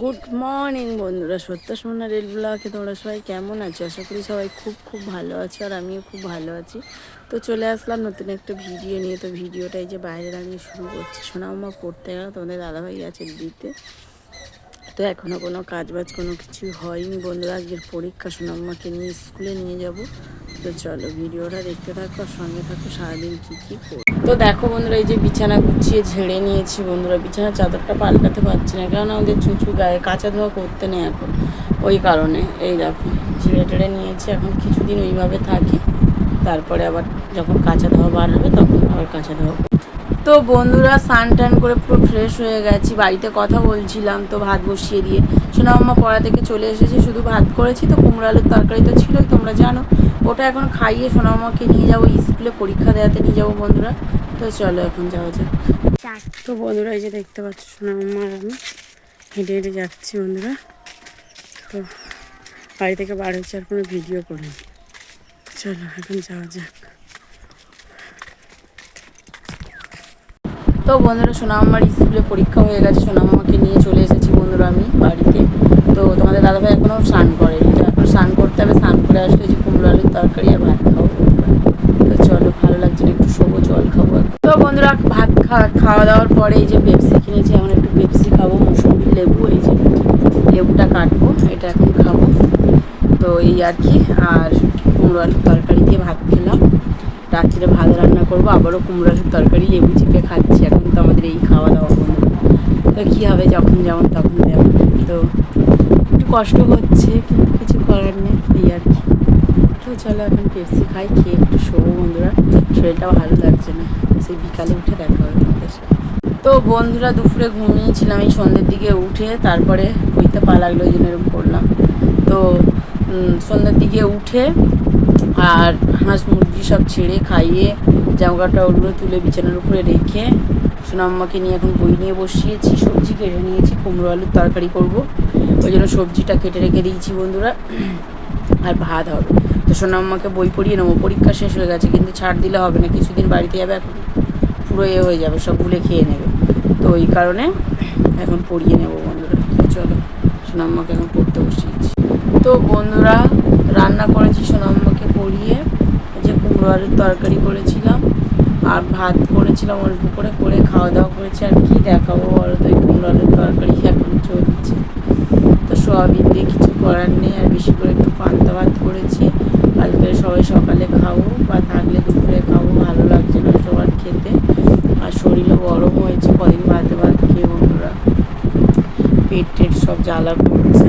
Good morning বন্ধুরা। সত্য সোনা রেল ব্লকে তোমরা সবাই কেমন আছো? আশা করি সবাই খুব খুব ভালো আছো আর আমিও খুব ভালো আছি। তো চলে আসলাম নতুন একটা ভিডিও নিয়ে। তো ভিডিওটা এই যে বাইরে দাঁড়িয়ে শুরু করছি। সোনামা পড়তে গেল, তোমাদের দাদাভাই আছে দিতে। তো এখনও কোনো কাজ বাজ কোনো কিছু হয়নি। বন্ধুরা, আজকের পরীক্ষা সোনাম্মাকে নিয়ে স্কুলে নিয়ে যাব। তো চলো ভিডিওটা দেখতে থাকো সঙ্গে থাকো, সারাদিন কী কী তো দেখো বন্ধুরা, এই যে বিছানা গুছিয়ে ঝেড়ে নিয়েছি বন্ধুরা বিছানার চাদরটা পাল্টাতে পারছি না কারণ আমাদের চুচু গায়ে কাঁচা ধোয়া করতে নেই এখন ওই কারণে, এই দেখো, ঝেড়ে টেড়ে নিয়েছি এখন কিছুদিন ওইভাবে থাকি, তারপরে আবার যখন কাঁচা ধোয়া বার হবে, তখন আবার কাঁচা ধোয়া। তো বন্ধুরা স্নান টান করে পুরো ফ্রেশ হয়ে গেছি। বাড়িতে কথা বলছিলাম তো ভাত বসিয়ে দিয়ে। সোনা মাম্মা পড়া থেকে চলে এসেছে, শুধু ভাত করেছি তো, কুমড়ো আলুর তরকারি তো ছিলই, তোমরা জানো। ওটা এখন খাইয়ে সোনা মামাকে নিয়ে যাব, স্কুলে পরীক্ষা দেওয়াতে নিয়ে যাব বন্ধুরা। তো চলো এখন যাওয়া যাক। তো বন্ধুরা, এই যে দেখতে পাচ্ছ সোনা মাম্মা আর আমি হেঁটে হেঁটে যাচ্ছি বন্ধুরা। তো বাড়ি থেকে বার হচ্ছে আর কোনো ভিডিও করিনি। চলো, এখন যাওয়া যাক। তো বন্ধুরা সোনামার স্কুলে পরীক্ষা হয়ে গেছে সোনামাকে নিয়ে চলে এসেছি বন্ধুরা আমি বাড়িতে। তো তোমাদের দাদাভাই এখনও স্নান করে এখন স্নান করতে হবে, স্নান করে আসলে যে কুমড়ো আলুর তরকারি আর ভাত খাব তো চলো, ভালো লাগছে একটু শোবো, জল খাব তো বন্ধুরা, ভাত খাওয়া খাওয়া দাওয়ার পরে এই যে পেপসি কিনেছি, এখন একটু পেপসি খাব মুসুম্বি লেবু, এই যে লেবুটা কাটবো, এটা এখন খাব। তো এই আর কি, আর কুমড়ো আলুর তরকারি দিয়ে ভাত খেলাম। রাত্রিরে ভাত রান্না করব, আবারও কুমড়ো আলুর তরকারি, লেবু চিপে খাচ্ছি। এখন তো আমাদের এই খাওয়া দাওয়া বন্ধু। তো কী হবে, যখন যেমন তখন যেমন তো একটু কষ্ট হচ্ছে, কিন্তু কিছু করার নেই, এই আর কি। তো চলো এখন পেপসি খাই, খেয়ে একটু শোবো বন্ধুরা। শরীরটা ভালো লাগছে না। সেই বিকালে উঠে দেখা হবে তোমাদের সাথে। তো বন্ধুরা, দুপুরে ঘুমিয়েছিলাম, এই সন্ধ্যের দিকে উঠে তারপরে বইতে পা লাগল ওই জন্য এরকম করলাম। তো সন্ধ্যের দিকে উঠে আর হাঁস মুরগি সব ছেড়ে খাইয়ে জামা কাপড় ওগুলো তুলে বিছানার উপরে রেখে সোনাম্মাকে নিয়ে এখন বই নিয়ে বসিয়েছি, সবজি কেটে নিয়েছি, কুমড়ো আলুর তরকারি করব। ওই জন্য সবজিটা কেটে রেখে দিয়েছি বন্ধুরা। আর ভাত হবে। তো সোনাম্মাকে বই পড়িয়ে নেব। পরীক্ষা শেষ হয়ে গেছে, কিন্তু ছাড় দিলে হবে না। কিছুদিন বাড়িতে যাবে, এখন পুরো এ হয়ে যাবে, সব ভুলে খেয়ে নেবে। তো ওই কারণে এখন পড়িয়ে নেব বন্ধুরা। চলো সোনাম্মাকে এখন পড়তে বসিয়েছি। তো বন্ধুরা, রান্না করেছি সোনাম্মাকে এই যে কুমড়ো আলুর তরকারি করেছিলাম, আর ভাত করেছিলাম অল্প করে করে খাওয়া দাওয়া করেছি, আর কি দেখাবো বলো তো এই কুমড়ো আলুর তরকারি এখন চলছে। তো সোয়াবিন দিয়ে কিছু করার নেই, আর বেশি করে একটু পান্তা ভাত করেছি। কালকে সবাই সকালে খাব, বা থাকলে দুপুরে খাব, ভালো লাগছে না সবার খেতে। আর শরীরও গরম হয়েছে, কদিন ভাতে ভাত খেয়ে বন্ধুরা পেট টেট সব জ্বালা করছে।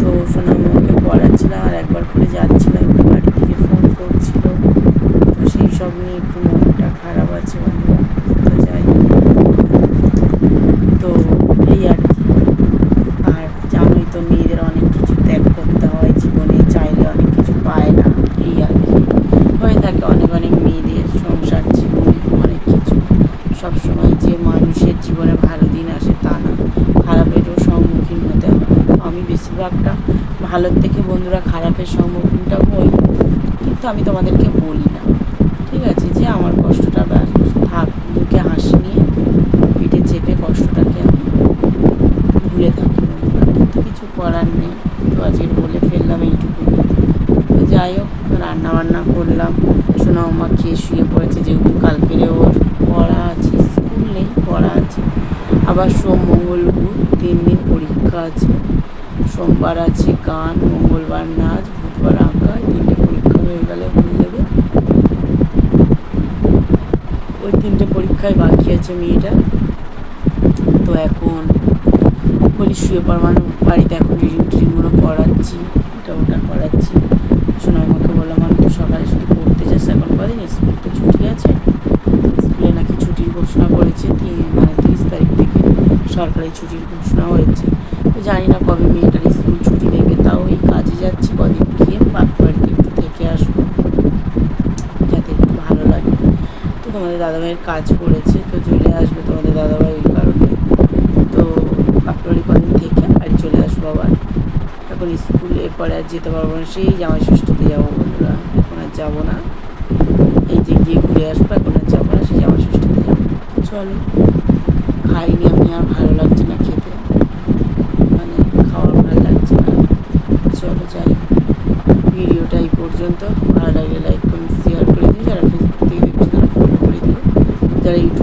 তো সোনামকে পড়াচ্ছিলাম আর একবার করে যাচ্ছিলাম একটু বাড়ি থেকে ফোন করছিল তো সেই সব নিয়ে একটু মনটা খারাপ আছে তো যাই তো এই আর কি। আর জানোই তো মেয়েদের অনেক কিছু ত্যাগ করতে হয়, জীবনে চাইলে অনেক কিছু পায় না, এই আর কি। হয়ে থাকে অনেক অনেক মেয়েদের সংসার, জীবনে অনেক কিছু। সবসময় যে মানুষের জীবনে ভালো দিন আসে তা না, খারাপেরও সম্মুখীন হতে হয়। আমি বেশিরভাগটা ভালোর থেকে বন্ধুরা খারাপের সম্মুখীনটা হই কিন্তু আমি তোমাদেরকে বলি না। ঠিক আছে যে আমার কষ্টটা থাক মুখে হাসি নিয়ে পেটে চেপে কষ্টটাকে আমি ভুলে থাকি। কিন্তু কিছু করার নেই তো আজকে বলে ফেললাম এইটুকু তো যাই হোক রান্না বান্না করলাম। সোনা মা খেয়ে শুয়ে পড়েছে, যেহেতু কালকেরে ওর পড়া আছে, স্কুল নেই, পড়া আছে। আবার সোম, মঙ্গল, বুধ, তিন দিন পরীক্ষা আছে। সোমবার আছে গান, মঙ্গলবার নাচ, বুধবার আঁকা, তিনটে পরীক্ষা হয়ে গেলে হয়ে যাবে ওই তিনটে পরীক্ষায় বাকি আছে মেয়েটা। তো এখন বলি শুয়ে পড়ানো বাড়িতে এখন রিডিং টিডিংগুলো করাচ্ছি, এটা ওটা করাচ্ছি। শোনো, আমাকে বললাম আমি তো সকালে শুধু পড়তে যাস, এখন কদিন? স্কুল তো ছুটি আছে। স্কুলে নাকি ছুটির ঘোষণা করেছে মানে তিরিশ তারিখ থেকে সরকারি ছুটির ঘোষণা হয়েছে। তো জানি না কবে মেয়েটার স্কুল ছুটি দেবে তাও এই কাজে যাচ্ছি কদিন গিয়ে বাপ বাড়িতে তোমাদের দাদাভাইয়ের কাজ করেছে, তো চলে আসবে তোমাদের দাদাভাই ওই কারণে। তো আপনারই কদিন থেকে বাড়ি চলে আসব আবার। এখন স্কুল এরপরে আর যেতে পারব না, সেই জামাই ষষ্ঠীতে যাব বন্ধুরা। এখন আর যাব না। এই যে গিয়ে ঘুরে আসব, এখন আর যাব না, সেই জামাই ষষ্ঠীতে যাব। চলো, খাইনি আমি আর, ভালো লাগছে না খেতে। মানে খাওয়ার ভালো লাগছে না। চলো যাই, ভিডিওটা এই পর্যন্ত। ভালো লাগে লাইক ಬೇಕಾದ್ರೆ